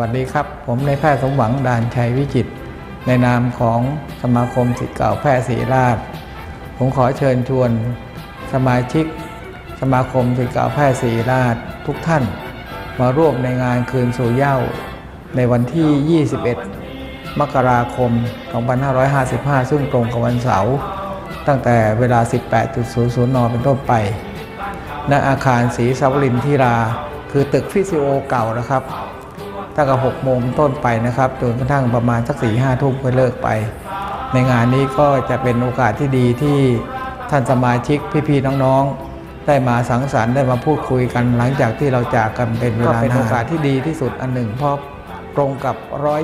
วัสดีครับ ผมนายแพทย์สมหวังดานชัยวิจิต ในนามของสมาคมศิษย์เก่าแพทย์ศรีราช ผมขอเชิญชวนสมาชิก สมาคมศิษย์เก่าแพทย์ศรีราชทุกท่าน มาร่วมในงานคืนสู่เย้า ในวันที่ 21 มกราคม 2555 ซึ่งตรงกับวันเสาร์ตั้งแต่เวลา 18.00 น เป็นต้นไป ณ อาคารศรีสาวรินทิรา คือตึกฟิสิโอเก่านะครับ ตั้งแต่6โมงต้นไปนะครับจนกระทั่งประมาณสักสี่ห้าทุ่มก็เลิกไป ในงานนี้ก็จะเป็นโอกาสที่ดีที่ท่านสมาชิกพี่ๆน้องๆ ได้มาสังสรรค์ได้มาพูดคุยกันหลังจากที่เราจากกันเป็นเวลาเป็นโอกาสที่ดีที่สุดอันหนึ่งเพราะตรงกับ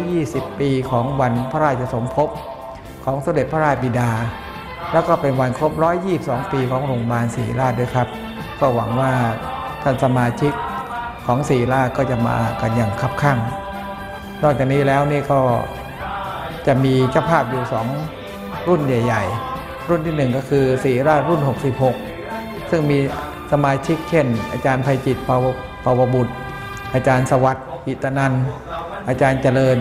120 ปีของวันพระราชสมภพของสมเด็จพระราชบิดา แล้วก็เป็นวันครบ 122 ปีของโรงพยาบาลศรีราชด้วยครับ ก็หวังว่าท่านสมาชิก ของศรีราชก็จะมากันอย่างคับข้าง นอกจากนี้แล้วนี่ก็จะมีเจ้าภาพอยู่2รุ่นใหญ่ ๆ รุ่นที่หนึ่งก็คือศรีราชรุ่น 66 ซึ่งมีสมาชิกเช่น อาจารย์ภัยจิตปาวปาวบุตร อาจารย์สวัสดิ์อิตนันอาจารย์เจริญ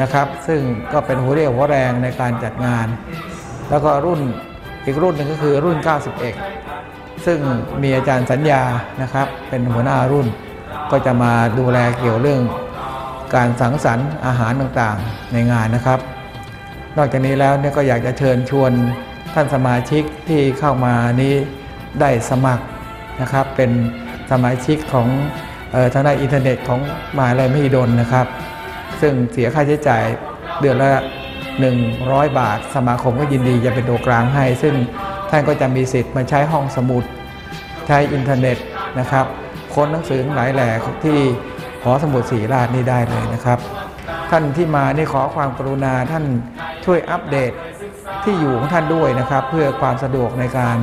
นะครับ ซึ่งก็เป็นหัวเรี่ยวหัวแรงในการจัดงาน แล้วก็รุ่นอีกรุ่นหนึ่งก็คือรุ่น 91 ซึ่งมีอาจารย์สัญญานะครับ เป็นหัวหน้ารุ่น ก็จะมาดูแลเกี่ยวเรื่องการสังสรรค์อาหารต่างๆ ในงานนะครับ นอกจากนี้แล้วเนี่ยก็อยากจะเชิญชวนท่านสมาชิกที่เข้ามานี้ได้สมัครนะครับ เป็นสมาชิกของออทางด้านอินเทอร์เน็ตของมหาลัยมหิดลนะครับ ซึ่งเสียค่าใช้จ่ายเดือนละ 100 บาท สมาคมก็ยินดีจะเป็นตัวกลางให้ ซึ่งท่านก็จะมีสิทธิ์มาใช้ห้องสมุด ใช้อินเทอร์เน็ตนะครับ ค้นหนังสือหลายแหล่ที่หอสมุดศรีราชนี่ได้เลยนะครับ ท่านที่มานี่ขอความกรุณาท่านช่วยอัปเดตที่อยู่ของท่านด้วยนะครับ เพื่อความสะดวกในการ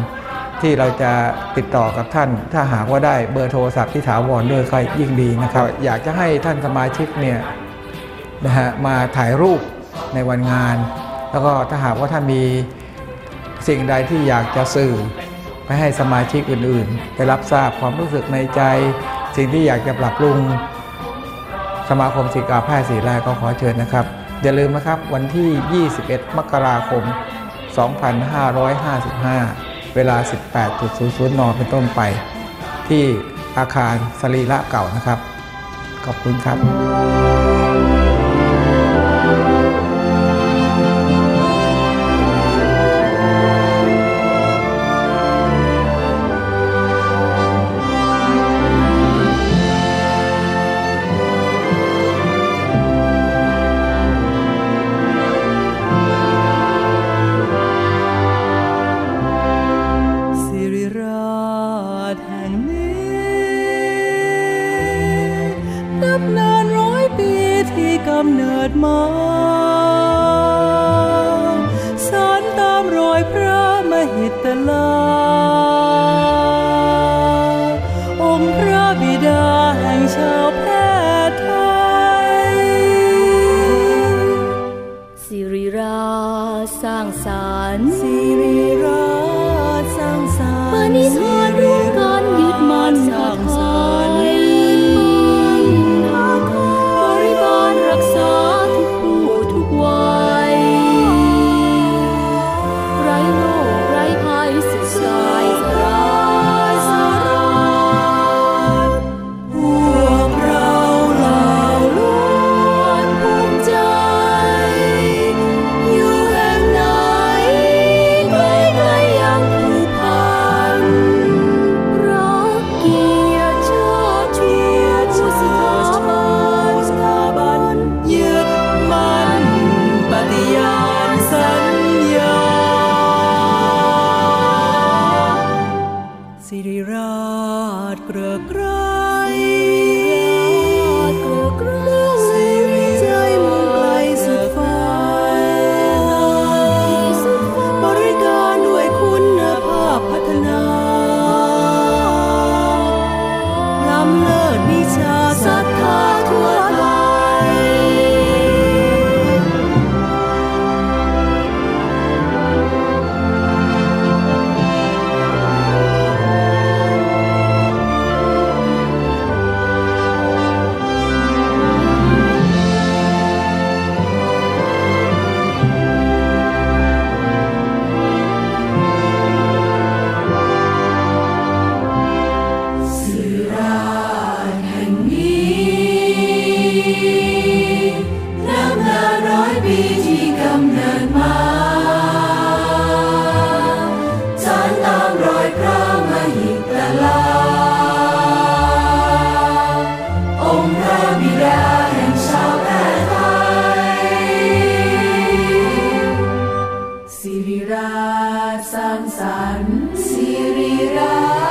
ที่เราจะติดต่อกับท่าน ถ้าหากว่าได้เบอร์โทรศัพท์ที่ถาวรด้วยก็ยิ่งดีนะครับ อยากจะให้ท่านสมาชิกเนี่ยนะฮะมาถ่ายรูปในวันงาน แล้วก็ถ้าหากว่าท่านมีสิ่งใดที่อยากจะสื่อ ไปให้สมาชิกอื่นๆ ได้รับทราบความรู้สึกในใจ สิ่งที่อยากจะปรับปรุง สมาคมศิกาแพทย์ศรีราชก็ขอเชิญนะครับ อย่าลืมนะครับวันที่ 21 มกราคม 2555 เวลา 18.00 น เป็นต้นไป ที่อาคารสรีระเก่านะครับ ขอบคุณครับ ชแห่งนี้นับนานร้อยปีที่กำเนิดมาสารตามรอยพระมหิตลา องค์พระบิดาแห่งชาวแพทย์ไทย สิริราชสร้างสรรค์สิริราชสร้างสรรค์ ปณิธานร่ว Siri Ram.